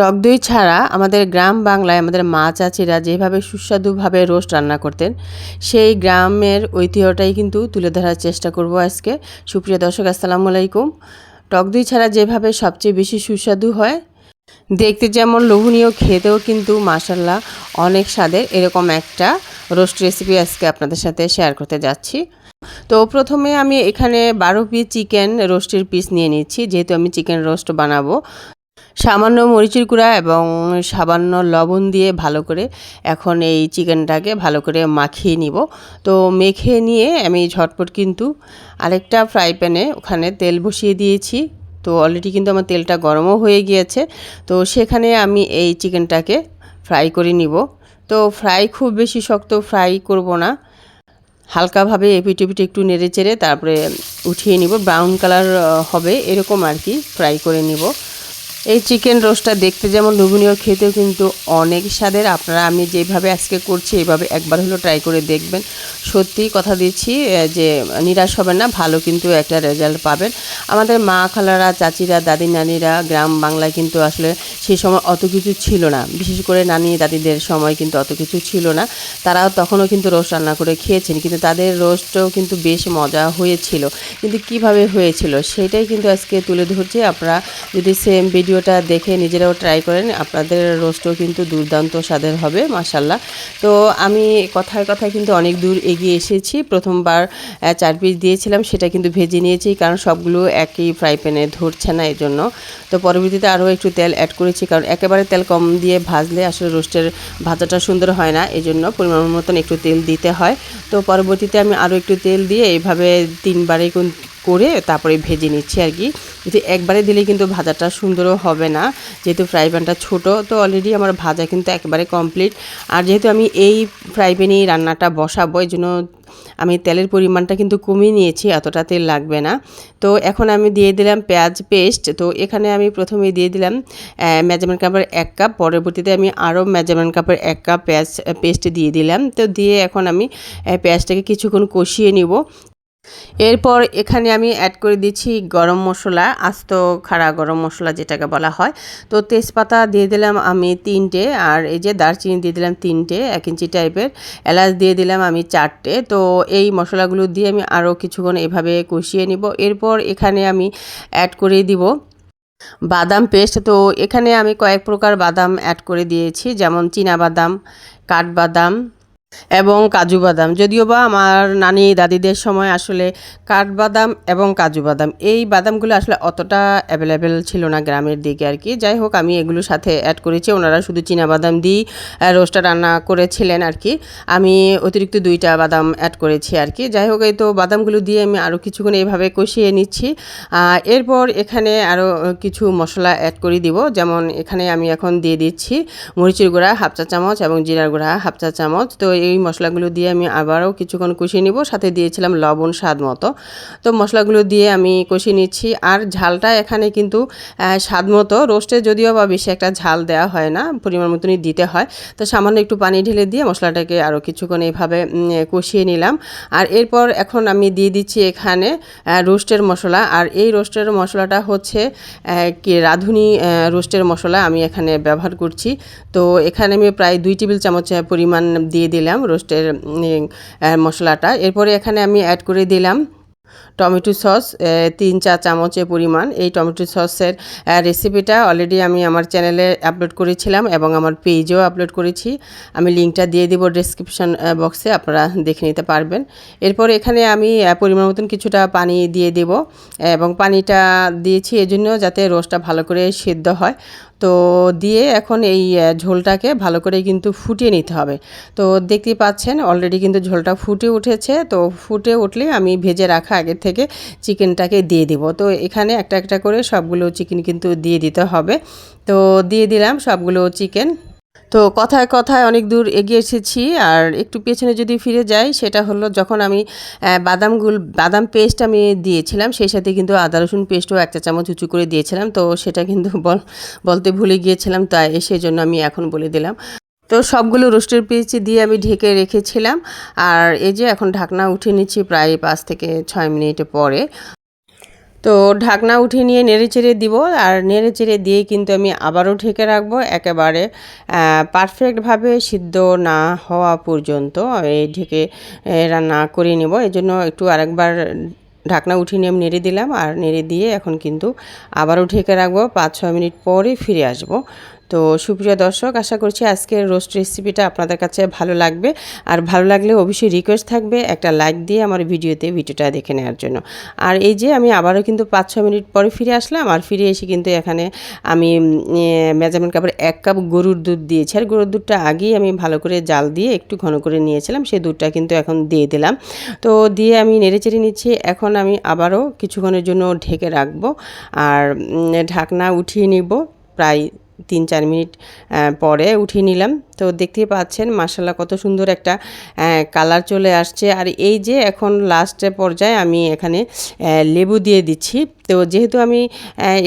টক দই ছাড়া আমাদের গ্রাম বাংলায় আমাদের মা চাচিরা যেভাবে সুস্বাদুভাবে রোস্ট রান্না করতেন, সেই গ্রামের ঐতিহ্যটাই কিন্তু তুলে ধরার চেষ্টা করব আজকে। সুপ্রিয় দর্শক, আসসালামু আলাইকুম। টক দই ছাড়া যেভাবে সবচেয়ে বেশি সুস্বাদু হয়, দেখতে যেমন লোভনীয়, খেতেও কিন্তু মাসাল্লাহ অনেক স্বাদের এরকম একটা রোস্ট রেসিপি আজকে আপনাদের সাথে শেয়ার করতে যাচ্ছি। তো প্রথমে আমি এখানে বারো পিস চিকেন রোস্টের পিস নিয়ে নিচ্ছি, যেহেতু আমি চিকেন রোস্ট বানাবো। সামান্য মরিচের গুঁড়া এবং সামান্য লবণ দিয়ে ভালো করে এখন এই চিকেনটাকে ভালো করে মাখিয়ে নিব। তো মেখে নিয়ে আমি ঝটপট কিন্তু আরেকটা ফ্রাই প্যানে ওখানে তেল বসিয়ে দিয়েছি। তো অলরেডি কিন্তু আমার তেলটা গরমও হয়ে গিয়েছে। তো সেখানে আমি এই চিকেনটাকে ফ্রাই করে নিব। তো ফ্রাই খুব বেশি শক্ত ফ্রাই করব না। হালকাভাবে এপিট এপিট একটু নেড়ে চেড়ে তারপরে উঠিয়ে নিব। ব্রাউন কালার হবে এরকম আর কি। ফ্রাই করে নিব। এই চিকেন রোস্টটা দেখতে যেমন লোভনীয়, খেতেও কিন্তু অনেক স্বাদের। আপনারা, আমি যেভাবে আজকে করছি এইভাবে একবার হলো ট্রাই করে দেখবেন। সত্যি কথা দিচ্ছি যে নিরাশ হবেন না, ভালো কিন্তু একটা রেজাল্ট পাবেন। আমাদের মা খালারা চাচিরা দাদি নানিরা গ্রাম বাংলায় কিন্তু আসলে সেই সময় অত কিছু ছিল না। বিশেষ করে নানি, দাদিদের সময় কিন্তু অত কিছু ছিল না। তারাও তখনও কিন্তু রোস্ট রান্না করে খেয়েছেন, কিন্তু তাদের রোস্টও কিন্তু বেশ মজা হয়েছিল। কিন্তু কীভাবে হয়েছিল সেটাই কিন্তু আজকে তুলে ধরছি। আপনারা যদি সেম ভিডিওটা দেখে নিজেরাও ট্রাই করেন, আপনাদের রোস্টও কিন্তু দুর্দান্ত স্বাদের হবে মাসাল্লাহ তো আমি কথায় কথায় কিন্তু অনেক দূর এগিয়ে এসেছি। প্রথমবার চার পিস দিয়েছিলাম, সেটা কিন্তু ভেজে নিয়েছি, কারণ সবগুলো একই ফ্রাই প্যানে ধরছে না এই জন্য তো পরবর্তীতে আরও একটু তেল অ্যাড করেছি, কারণ একেবারে তেল কম দিয়ে ভাজলে আসলে রোস্টের ভাজাটা সুন্দর হয় না এই জন্য পরিমাণ মতন একটু তেল দিতে হয়। তো পরবর্তীতে আমি আরও একটু তেল দিয়ে এইভাবে তিনবারে করে তারপরে ভেজে নিচ্ছি আর কি। যদি একবারে দিলে কিন্তু ভাজাটা সুন্দরও হবে না। যেহেতু ফ্রাই প্যানটা ছোটো, তো অলরেডি আমার ভাজা কিন্তু একেবারে কমপ্লিট আর যেহেতু আমি এই ফ্রাই প্যানেই রান্নাটা বসাবো, এই জন্য আমি তেলের পরিমাণটা কিন্তু কমিয়ে নিয়েছি, এতটা তেল লাগবে না। তো এখন আমি দিয়ে দিলাম পেঁয়াজ পেস্ট তো এখানে আমি প্রথমে দিয়ে দিলাম মেজারমেন্ট কাপের এক কাপ পরবর্তীতে আমি আরও মেজারমেন্ট কাপের এক কাপ পেঁয়াজ পেস্ট দিয়ে দিলাম। তো দিয়ে এখন আমি পেঁয়াজটাকে কিছুক্ষণ কষিয়ে নিব। এরপর এখানে আমি অ্যাড করে দিচ্ছি গরম মশলা, আস্ত খাড়া গরম মশলা যেটাকে বলা হয়। তো তেজপাতা দিয়ে দিলাম আমি তিনটে, আর এই যে দারচিনি দিয়ে দিলাম তিনটে, এক ইঞ্চি টাইপের। এলাচ দিয়ে দিলাম আমি চারটে। তো এই মশলাগুলো দিয়ে আমি আরও কিছুক্ষণ এভাবে কষিয়ে নিব। এরপর এখানে আমি অ্যাড করে দিব বাদাম পেস্ট। তো এখানে আমি কয়েক প্রকার বাদাম অ্যাড করে দিয়েছি, যেমন চীনা বাদাম কাঠবাদাম এবং কাজু বাদাম। যদিও বা আমার নানি দাদিদের সময় আসলে কাঠবাদাম এবং কাজু বাদাম, এই বাদামগুলো আসলে অতটা অ্যাভেলেবেল ছিল না গ্রামের দিকে আর কি। যাই হোক, আমি এগুলোর সাথে অ্যাড করেছি, ওনারা শুধু বাদাম দিয়েই রোস্টটা রান্না করেছিলেন আর কি। আমি অতিরিক্ত দুইটা বাদাম অ্যাড করেছি আর কি। যাই হোক, এই তো বাদামগুলো দিয়ে আমি আরও কিছুক্ষণ এইভাবে কষিয়ে নিচ্ছি। এরপর এখানে আরও কিছু মশলা অ্যাড করে দিব। যেমন এখানে আমি এখন দিয়ে দিচ্ছি মরিচের গুঁড়া, হাফ চা চামচ এবং জিরার গুঁড়া, হাফ চা চামচ। তো এই মশলাগুলো দিয়ে আমি আবারও কিছুক্ষণ কষিয়ে নিব। সাথে দিয়েছিলাম লবণ স্বাদ মতো। তো মশলাগুলো দিয়ে আমি কষিয়ে নিচ্ছি। আর ঝালটা এখানে কিন্তু স্বাদ মতো। রোস্টে যদিও বা বেশি একটা ঝাল দেওয়া হয় না, পরিমাণ মতনই দিতে হয়। তো সামান্য একটু পানি ঢেলে দিয়ে মশলাটাকে আরও কিছুক্ষণ এইভাবে কষিয়ে নিলাম। আর এরপর এখন আমি দিয়ে দিচ্ছি এখানে রোস্টের মশলা। আর এই রোস্টের মশলাটা হচ্ছে কি রাঁধুনি রোস্টের মশলা আমি এখানে ব্যবহার করছি। তো এখানে আমি প্রায় দুই টেবিল চামচ পরিমাণ দিয়ে দিলাম। দিলাম রোস্টের মশলাটা। এরপরে এখানে আমি অ্যাড করে দিলাম টমেটো সস তিন চা চামচের পরিমাণ। এই টমেটো সসের রেসিপিটা অলরেডি আমি আমার চ্যানেলে আপলোড করেছিলাম এবং আমার পেজেও আপলোড করেছি। আমি লিঙ্কটা দিয়ে দেবো ডিসক্রিপশন বক্সে আপনারা দেখে নিতে পারবেন। এরপর এখানে আমি পরিমাণ মতন কিছুটা পানি দিয়ে দেব এবং পানিটা দিয়েছি এজন্য যাতে রোস্টটা ভালো করে সিদ্ধ হয়। তো দিয়ে এখন এই ঝোলটাকে ভালো করে কিন্তু ফুটিয়ে নিতে হবে। তো দেখতে পাচ্ছেন অলরেডি কিন্তু ঝোলটা ফুটে উঠেছে। তো ফুটে উঠলে আমি ভেজে রাখা আগের থেকে চিকেনটাকে দিয়ে দিব। তো এখানে একটা একটা করে সবগুলো চিকেন কিন্তু দিয়ে দিতে হবে। তো দিয়ে দিলাম সবগুলো চিকেন। তো কথায় কথায় অনেক দূর এগিয়ে এসেছি আর একটু পেছনে যদি ফিরে যাই, সেটা হলো যখন আমি বাদামগুল, বাদাম পেস্ট আমি দিয়েছিলাম, সেই সাথে কিন্তু আদা, রসুন পেস্টও একটা চামচ উঁচু করে দিয়েছিলাম। তো সেটা কিন্তু বলতে ভুলে গিয়েছিলাম, তাই সেই জন্য আমি এখন বলে দিলাম। তো সবগুলো রোস্টের পিস দিয়ে আমি ঢেকে রেখেছিলাম। আর এই যে এখন ঢাকনা উঠে নিচ্ছি প্রায় পাঁচ থেকে ছয় মিনিট পরে। তো ঢাকনা উঠিয়ে নিয়ে নেড়ে চেড়ে দিব আর নেড়ে চেড়ে দিয়ে কিন্তু আমি আবারও ঢেকে রাখব একেবারে পারফেক্টভাবে সিদ্ধ না হওয়া পর্যন্ত আমি ঢেকে রান্না করে নেব। এই জন্য একটু আরেকবার ঢাকনা উঠিয়ে নিয়ে আমি নেড়ে দিলাম আর নেড়ে দিয়ে এখন কিন্তু আবারও ঢেকে রাখব। পাঁচ ছ মিনিট পরে ফিরে আসব। তো সুপ্রিয় দর্শক, আশা করছি আজকের রোস্ট রেসিপিটা আপনাদের কাছে ভালো লাগবে। আর ভালো লাগলে অবশ্যই রিকোয়েস্ট থাকবে একটা লাইক দিয়ে আমার ভিডিওতে ভিডিওটা দেখে নেওয়ার জন্য। আর এই যে আমি আবারও কিন্তু পাঁচ ছ মিনিট পরে ফিরে আসলাম, আর ফিরে এসে কিন্তু এখানে আমি মেজারমেন্ট কাপের এক কাপ গরুর দুধ দিয়েছি। আর গরুর দুধটা আগেই আমি ভালো করে জাল দিয়ে একটু ঘন করে নিয়েছিলাম সেই দুধটা কিন্তু এখন দিয়ে দিলাম। তো দিয়ে আমি নেড়েচেড়ে নিচ্ছি। এখন আমি আবারও কিছুক্ষণের জন্য ঢেকে রাখব। আর ঢাকনা উঠিয়ে নিব প্রায় তিন চার মিনিট পরে উঠিয়ে নিলাম। তো দেখতেই পাচ্ছেন মাসাল্লাহ কত সুন্দর একটা কালার চলে আসছে। আর এই যে এখন লাস্টের পর্যায়ে আমি এখানে লেবু দিয়ে দিচ্ছি। তো যেহেতু আমি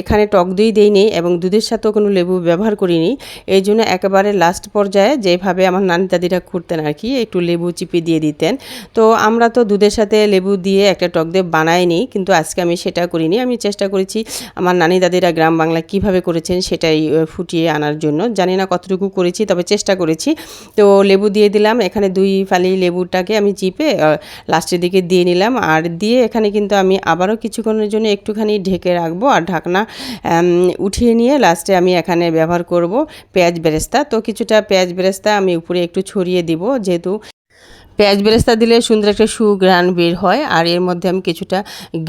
এখানে টক দই দিইনি এবং দুধের সাথেও কোনো লেবু ব্যবহার করিনি, এই জন্য একেবারে লাস্ট পর্যায়ে যেভাবে আমার নানি দাদিরা করতেন আর কি, একটু লেবু চিপে দিয়ে দিতেন। তো আমরা তো দুধের সাথে লেবু দিয়ে একটা টক দই বানাইনি, কিন্তু আজকে আমি সেটা করিনি। আমি চেষ্টা করেছি আমার নানি দাদিরা গ্রাম বাংলা কীভাবে করেছেন সেটাই ফুটিয়ে আনার জন্য। জানি না কতটুকু করেছি, তবে চেষ্টা করেছি। তো লেবু দিয়ে দিলাম, এখানে দুই ফালি লেবুটাকে আমি চিপে লাস্টের দিকে দিয়ে নিলাম। আর দিয়ে এখানে কিন্তু আমি আবারও কিছুক্ষণের জন্য একটুখানি ঢেকে রাখব আর ঢাকনা উঠিয়ে নিয়ে লাস্টে আমি এখানে ব্যবহার করব পেঁয়াজ বেরেস্তা। তো কিছুটা পেঁয়াজ বেরেস্তা আমি উপরে একটু ছড়িয়ে দিব, যেহেতু পেঁয়াজ বেরেস্তা দিলে সুন্দর একটা সুঘ্রাণ বের হয়, আর এর মধ্যে আমি কিছুটা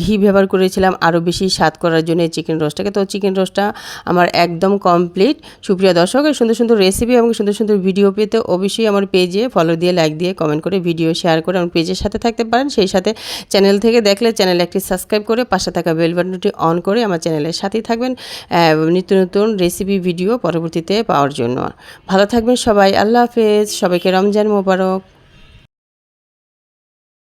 ঘি ব্যবহার করেছিলাম আরও বেশি স্বাদ করার জন্য এই চিকেন রোস্টটাকে তো চিকেন রোস্টটা আমার একদম কমপ্লিট সুপ্রিয় দর্শক সুন্দর সুন্দর রেসিপি এবং সুন্দর সুন্দর ভিডিও পেতে অবশ্যই আমার পেজে ফলো দিয়ে লাইক দিয়ে কমেন্ট করে ভিডিও শেয়ার করে আমার পেজের সাথে থাকতে পারেন। সেই সাথে চ্যানেল থেকে দেখলে চ্যানেল একটি সাবস্ক্রাইব করে পাশে থাকা বেল বাটনটি অন করে আমার চ্যানেলের সাথেই থাকবেন নিত্য নতুন রেসিপি ভিডিও পরবর্তীতে পাওয়ার জন্য। ভালো থাকবেন সবাই, আল্লাহ হাফেজ। সবাইকে রমজান মোবারক।